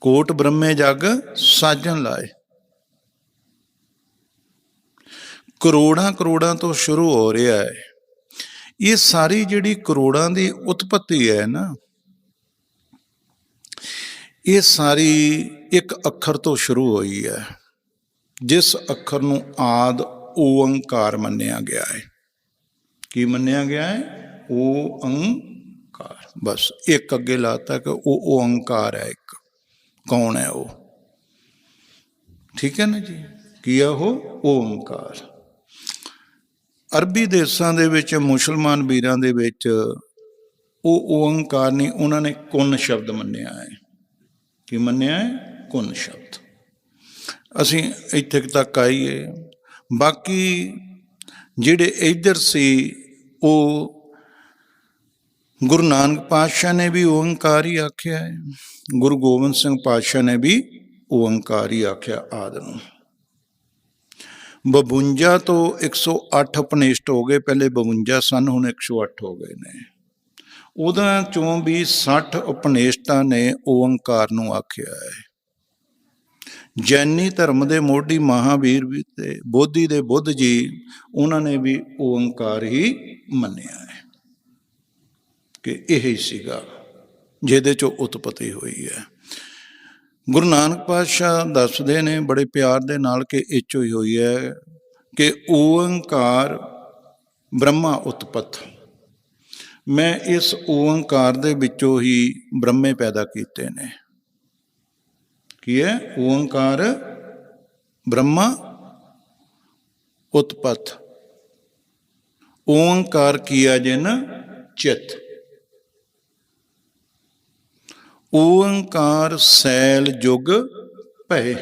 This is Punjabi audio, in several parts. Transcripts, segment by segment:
ਕੋਟ ਬ੍ਰਹਮੇ ਜਗ ਸਾਜਣ ਲਾਏ। ਕਰੋੜਾਂ ਕਰੋੜਾਂ ਤੋਂ ਸ਼ੁਰੂ ਹੋ ਰਿਹਾ ਹੈ। ਇਹ ਸਾਰੀ ਜਿਹੜੀ ਕਰੋੜਾਂ ਦੀ ਉਤਪਤੀ ਹੈ ਨਾ, ਇਹ ਸਾਰੀ ਇੱਕ ਅੱਖਰ ਤੋਂ ਸ਼ੁਰੂ ਹੋਈ ਹੈ, ਜਿਸ ਅੱਖਰ ਨੂੰ ਆਦ ਓੰਕਾਰ ਮੰਨਿਆ ਗਿਆ ਹੈ। ਕੀ ਮੰਨਿਆ ਗਿਆ ਹੈ? ਓੰਕਾਰ ਬਸ, ਇੱਕ ਅੱਗੇ ਲਾਤਾ ਕਿ ਉਹ ਓੰਕਾਰ ਹੈ। ਕੌਣ ਹੈ ਉਹ? ਠੀਕ ਹੈ ਨਾ ਜੀ? ਕੀ ਆ ਉਹ? ਓੰਕਾਰ ਅਰਬੀ ਦੇਸ਼ਾਂ ਦੇ ਵਿੱਚ, ਮੁਸਲਮਾਨ ਵੀਰਾਂ ਦੇ ਵਿੱਚ ਉਹ ਓੰਕਾਰ ਨਹੀਂ, ਉਹਨਾਂ ਨੇ ਕੁਨ ਸ਼ਬਦ ਮੰਨਿਆ ਹੈ। ਕੀ ਮੰਨਿਆ ਹੈ? ਕੁਨ ਸ਼ਬਦ। ਅਸੀਂ ਇੱਥੇ ਤੱਕ ਆਈਏ। ਬਾਕੀ ਜਿਹੜੇ ਇੱਧਰ ਸੀ, ਉਹ ਗੁਰੂ ਨਾਨਕ ਪਾਤਸ਼ਾਹ ਨੇ ਵੀ ਓੰਕਾਰ ਹੀ ਆਖਿਆ ਹੈ। ਗੁਰੂ ਗੋਬਿੰਦ ਸਿੰਘ ਪਾਤਸ਼ਾਹ ਨੇ ਵੀ ਓੰਕਾਰ ਹੀ ਆਖਿਆ ਆਦ ਨੂੰ। 52 ਤੋਂ 108 ਉਪਨਿਸ਼ਟ ਹੋ ਗਏ, ਪਹਿਲੇ 52 ਸਨ, ਹੁਣ 108 ਹੋ ਗਏ ਨੇ। ਉਹਦਾ ਚੋਂ ਵੀ 60 ਉਪਨਿਸ਼ਟਾਂ ਨੇ ਓੰਕਾਰ ਨੂੰ ਆਖਿਆ ਹੈ। ਜੈਨੀ ਧਰਮ ਦੇ ਮੋਢੀ ਮਹਾਵੀਰ ਵੀ ਤੇ ਬੋਧੀ ਦੇ ਬੁੱਧ ਜੀ, ਉਹਨਾਂ ਨੇ ਵੀ ਓੰਕਾਰ ਹੀ ਮੰਨਿਆ ਕਿ ਇਹ ਹੀ ਸੀਗਾ, ਜਿਹਦੇ ਚੋਂ ਉਤਪਤੀ ਹੋਈ ਹੈ। ਗੁਰੂ ਨਾਨਕ ਪਾਤਸ਼ਾਹ ਦੱਸਦੇ ਨੇ, ਬੜੇ ਪਿਆਰ ਦੇ ਨਾਲ ਕਿ ਇਹ ਚੋਂ ਹੀ ਹੋਈ ਹੈ ਕਿ ਓੰਕਾਰ ਬ੍ਰਹਮਾ ਉਤਪਤ। ਮੈਂ ਇਸ ਓੰਕਾਰ ਦੇ ਵਿੱਚੋਂ ਹੀ ਬ੍ਰਹਮੇ ਪੈਦਾ ਕੀਤੇ ਨੇ। ਕੀ ਹੈ? ਓੰਕਾਰ ਬ੍ਰਹਮਾ ਉਤਪਤ। ਓੰਕਾਰ ਕੀਆ ਜਿਨ? ਚਿਤ। ਓੰਕਾਰ ਸੈਲ ਜੁਗ ਭਏ।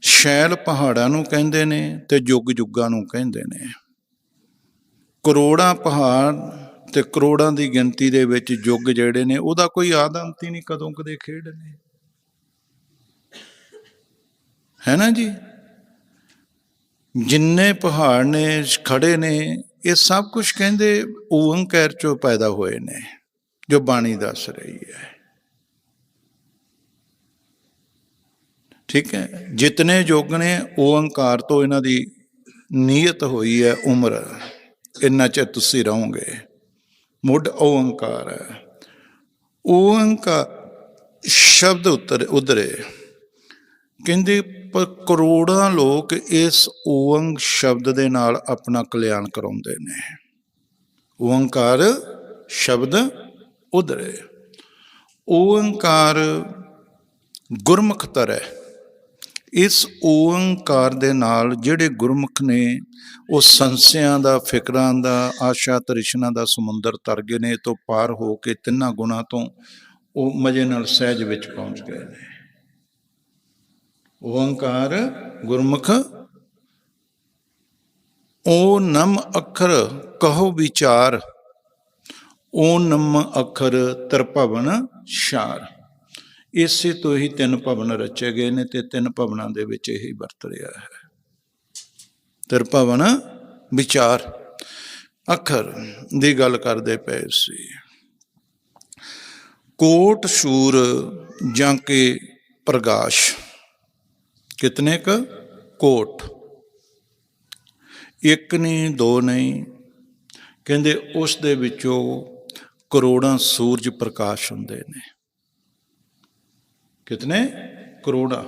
ਸ਼ੈਲ ਪਹਾੜਾਂ ਨੂੰ ਕਹਿੰਦੇ ਨੇ ਤੇ ਜੁਗ ਜੁਗਾਂ ਨੂੰ ਕਹਿੰਦੇ ਨੇ। ਕਰੋੜਾਂ ਪਹਾੜ ਤੇ ਕਰੋੜਾਂ ਦੀ ਗਿਣਤੀ ਦੇ ਵਿੱਚ ਯੁੱਗ ਜਿਹੜੇ ਨੇ, ਉਹਦਾ ਕੋਈ ਆਦ ਅੰਤ ਹੀ ਨਹੀਂ ਕਦੋਂ ਕਦੇ ਖੇਡ ਨੇ। ਹੈ ਨਾ ਜੀ? ਜਿੰਨੇ ਪਹਾੜ ਨੇ ਖੜੇ ਨੇ, ਇਹ ਸਭ ਕੁਝ ਕਹਿੰਦੇ ਓੰਕਾਰ ਚੋਂ ਪੈਦਾ ਹੋਏ ਨੇ। ਜੋ ਬਾਣੀ ਦੱਸ ਰਹੀ ਹੈ। ਠੀਕ ਹੈ? ਜਿਤਨੇ ਯੁੱਗ ਨੇ ਓੰਕਾਰ ਤੋਂ ਇਹਨਾਂ ਦੀ ਨੀਅਤ ਹੋਈ ਹੈ ਉਮਰ। ਇੰਨਾ ਚਿਰ ਤੁਸੀਂ ਰਹੋਗੇ। ਮੁੱਢ ਓੰਕਾਰ ਹੈ। ਓੰਕਾਰ ਸ਼ਬਦ ਉਤਰ, ਉਧਰੇ। ਕਹਿੰਦੇ ਪ- ਕਰੋੜਾਂ ਲੋਕ ਇਸ ਓੰਗ ਸ਼ਬਦ ਦੇ ਨਾਲ ਆਪਣਾ ਕਲਿਆਣ ਕਰਾਉਂਦੇ ਨੇ। ਓੰਕਾਰ ਸ਼ਬਦ ਉਧਰੇ, ਓੰਕਾਰ ਗੁਰਮੁਖ ਤਰੈ ਇਸ ਓੰਕਾਰ ਦੇ ਨਾਲ ਜਿਹੜੇ ਗੁਰਮੁਖ ਨੇ, ਉਹ ਸੰਸਿਆਂ ਦਾ, ਫਿਕਰਾਂ ਦਾ, ਆਸ਼ਾ ਤ੍ਰਿਸ਼ਨਾ ਦਾ ਸਮੁੰਦਰ ਤਰ ਗਏ ਨੇ, ਤੋਂ ਪਾਰ ਹੋ ਕੇ ਤਿੰਨਾਂ ਗੁਣਾ ਤੋਂ ਉਹ ਮਜੇ ਨਾਲ ਸਹਿਜ ਵਿੱਚ ਪਹੁੰਚ ਗਏ ਨੇ। ਓੰਕਾਰ ਗੁਰਮੁਖ, ਓ ਨਮ ਅੱਖਰ ਕਹੋ ਵਿਚਾਰ ਓ ਨਮ ਅੱਖਰ ਤਰਭਵਨ ਸ਼ਾਰ। ਇਸੇ ਤੋਂ ਹੀ ਤਿੰਨ ਭਵਨ ਰਚੇ ਗਏ ਨੇ ਤੇ ਤਿੰਨ ਭਵਨਾਂ ਦੇ ਵਿੱਚ ਇਹ ਵਰਤ ਰਿਹਾ ਹੈ। ਤਰਭਵਨ ਵਿਚਾਰ। ਅੱਖਰ ਦੀ ਗੱਲ ਕਰਦੇ ਪਏ ਸੀ। ਕੋਟ ਸ਼ੂਰ ਜਾਂ ਕੇ ਪ੍ਰਗਾਸ਼? ਕਿਤਨੇ ਕ? ਕੋਟ। ਇੱਕ ਨਹੀਂ ਦੋ ਨਹੀਂ ਕਹਿੰਦੇ ਉਸ ਦੇ ਵਿੱਚੋਂ ਕਰੋੜਾਂ ਸੂਰਜ ਪ੍ਰਕਾਸ਼ ਹੁੰਦੇ ਨੇ। ਕਿਤਨੇ? ਕਰੋੜਾਂ।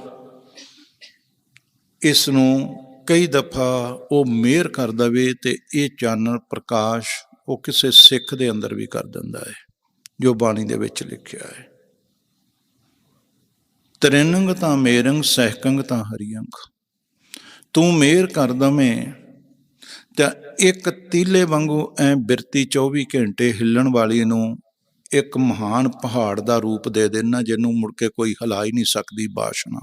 ਇਸ ਨੂੰ ਕਈ ਦਫਾ ਉਹ ਮਿਹਰ ਕਰ ਦਵੇ ਤੇ ਇਹ ਚਾਨਣ ਪ੍ਰਕਾਸ਼ ਉਹ ਕਿਸੇ ਸਿੱਖ ਦੇ ਅੰਦਰ ਵੀ ਕਰ ਦਿੰਦਾ ਹੈ, ਜੋ ਬਾਣੀ ਦੇ ਵਿੱਚ ਲਿਖਿਆ ਹੈ। ਤ੍ਰਿਨੰਗ ਤਾਂ ਮੇਰੰਗ ਸਹਿਕੰਗ ਤਾਂ ਹਰੀਅੰਗ। ਤੂੰ ਮੇਰ ਕਰ ਦਵੇਂ ਤਾਂ ਇੱਕ ਤੀਲੇ ਵਾਂਗੂ ਐ ਬਿਰਤੀ 24 ਘੰਟੇ ਹਿੱਲਣ ਵਾਲੀ ਨੂੰ ਇੱਕ ਮਹਾਨ ਪਹਾੜ ਦਾ ਰੂਪ ਦੇ ਦੇਣਾ, ਜਿਹਨੂੰ ਮੁੜ ਕੇ ਕੋਈ ਹਿਲਾ ਹੀ ਨਹੀਂ ਸਕਦੀ ਬਾਸ਼ਨਾ।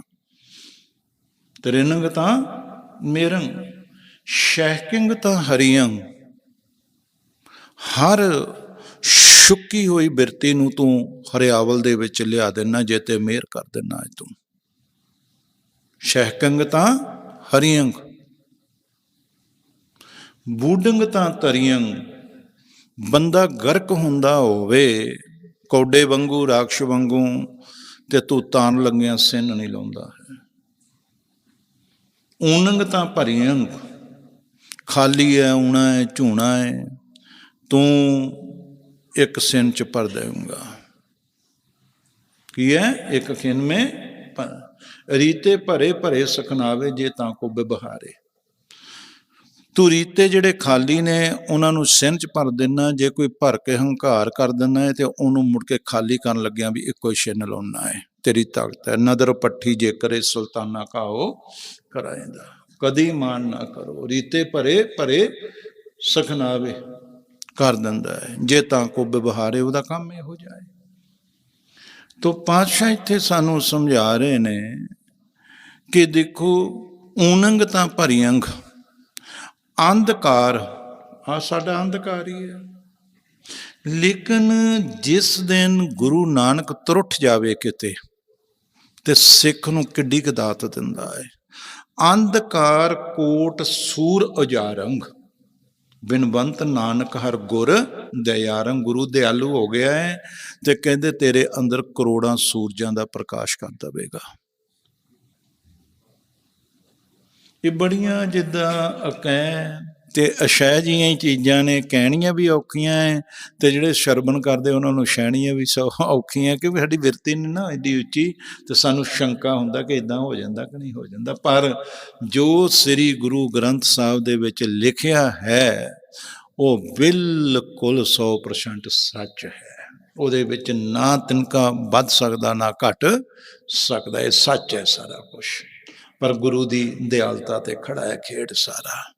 ਤ੍ਰਿਨੰਗ ਤਾਂ ਮੇਰੰਗ, ਸ਼ਹਿਕਿੰਗ ਤਾਂ ਹਰੀਅੰਗ ਹਰ ਸ਼ੁੱਕੀ ਹੋਈ ਬਿਰਤੀ ਨੂੰ ਤੂੰ ਹਰਿਆਵਲ ਦੇ ਵਿੱਚ ਲਿਆ ਦੇਣਾ, ਜੇ ਤੇ ਮਿਹਰ ਕਰ ਦੇਣਾ ਹੈ ਤੂੰ। ਸ਼ਹਿਕੰਗ ਤਾਂ ਹਰੀਅੰਗ ਬੂਡੰਗ ਤਾਂ ਤਰੀਅੰਗ ਬੰਦਾ ਗਰਕ ਹੁੰਦਾ ਹੋਵੇ, ਕੌਡੇ ਵਾਂਗੂ, ਰਾਖਸ਼ ਵਾਂਗੂ ਤੇ ਤੂੰ ਤਾਨ ਲੱਗਿਆ ਸਿੰਨ ਨਹੀਂ ਲਾਉਂਦਾ ਹੈ। ਊਨੰਗ ਤਾਂ ਭਰੀ ਖਾਲੀ ਹੈ ਊਣਾ ਹੈ ਝੂਣਾ ਹੈ ਤੂੰ ਇੱਕ ਸਿੰਨ ਚ ਭਰ ਦੇਊਂਗਾ। ਕੀ ਹੈ ਇੱਕ ਖਿੰਨ ਮੇ ਰੀਤੇ ਭਰੇ ਭਰੇ ਸਖਨਾਵੇ ਜੇ ਤਾਂ ਕੋ ਬਿਬਹਾਰੇ ਤੂੰ ਰੀਤੇ ਜਿਹੜੇ ਖਾਲੀ ਨੇ, ਉਹਨਾਂ ਨੂੰ ਸਿੰਨ ਚ ਭਰ ਦੇਣਾ ਜੇ ਕੋਈ ਭਰ ਕੇ ਹੰਕਾਰ ਕਰ ਦਿੰਦਾ ਹੈ ਤੇ ਉਹਨੂੰ ਮੁੜ ਕੇ ਖਾਲੀ ਕਰਨ ਲੱਗਿਆ ਵੀ ਇੱਕੋ ਹੀ ਛਿੰਨ ਲਾਉਣਾ ਹੈ ਤੇਰੀ ਤਾਕਤ ਹੈ। ਨਦਰ ਪੱਠੀ ਜੇ ਕਰੇ ਸੁਲਤਾਨਾ ਕਾਓ ਕਰਾਏਂਦਾ ਕਦੀ ਮਾਨ ਨਾ ਕਰੋ। ਰੀਤੇ ਭਰੇ ਭਰੇ, ਸਖਨਾਵੇ ਕਰ ਦਿੰਦਾ ਹੈ ਜੇ ਤਾਂ ਕੋ ਵਿਵਹਾਰੇ, ਉਹਦਾ ਕੰਮ ਇਹੋ ਜਿਹਾ ਹੈ ਤੋ ਪਾਤਸ਼ਾਹ ਇੱਥੇ ਸਾਨੂੰ ਸਮਝਾ ਰਹੇ ਨੇ ਕਿ ਦੇਖੋ, ਊਨੰਗ ਤਾਂ ਭਰੀਅੰਗ ਅੰਧਕਾਰ ਆ ਸਾਡਾ ਅੰਧਕਾਰ ਹੀ ਹੈ। ਲੇਕਿਨ ਜਿਸ ਦਿਨ ਗੁਰੂ ਨਾਨਕ ਤਰੁੱਠ ਜਾਵੇ ਕਿਤੇ, ਤੇ ਸਿੱਖ ਨੂੰ ਕਿੱਡੀ ਕਦਾਤ ਦਿੰਦਾ ਹੈ। ਅੰਧਕਾਰ ਕੋਟ ਸੂਰ ਉਜਾਰੰਗ, ਬਿਨਵੰਤ ਨਾਨਕ ਹਰ ਗੁਰ ਦਇਆਰੰ ਗੁਰੂ ਦਿਆਲੂ ਹੋ ਗਿਆ ਹੈ, ਤੇ ਕਹਿੰਦੇ ਤੇਰੇ ਅੰਦਰ ਕਰੋੜਾਂ ਸੂਰਜਾਂ ਦਾ ਪ੍ਰਕਾਸ਼ ਕਰ ਦਵੇਗਾ। ਇਹ ਬੜੀਆਂ ਜਿੱਦਾਂ ਅਕੈ ਤੇ ਅਸ਼ੈ ਜੀਆਂ ਹੀ ਚੀਜ਼ਾਂ ਨੇ, ਕਹਿਣੀਆਂ ਵੀ ਔਖੀਆਂ ਐ ਤੇ ਜਿਹੜੇ ਸ਼ਰਬਨ ਕਰਦੇ ਉਹਨਾਂ ਨੂੰ ਸਹਿਣੀਆਂ ਵੀ ਸੌ ਔਖੀਆਂ ਕਿਉਂਕਿ ਸਾਡੀ ਵਿਰਤੀ ਨਹੀਂ ਨਾ ਏਡੀ ਉੱਚੀ ਤੇ ਸਾਨੂੰ ਸ਼ੰਕਾ ਹੁੰਦਾ ਕਿ ਇਦਾਂ ਹੋ ਜਾਂਦਾ ਕਿ ਨਹੀਂ ਹੋ ਜਾਂਦਾ। ਪਰ ਜੋ ਸ੍ਰੀ ਗੁਰੂ ਗ੍ਰੰਥ ਸਾਹਿਬ ਦੇ ਵਿੱਚ ਲਿਖਿਆ ਹੈ, ਉਹ ਬਿਲਕੁਲ 100% ਸੱਚ ਹੈ। ਉਹਦੇ ਵਿੱਚ ਨਾ ਤਿਨਕਾ ਵੱਧ ਸਕਦਾ, ਨਾ ਘਟ ਸਕਦਾ, ਇਹ ਸੱਚ ਹੈ ਸਾਰਾ ਕੁਝ ਪਰ ਗੁਰੂ ਦੀ ਦਿਆਲਤਾ ਤੇ ਖੜਾ ਹੈ ਖੇਡ ਸਾਰਾ।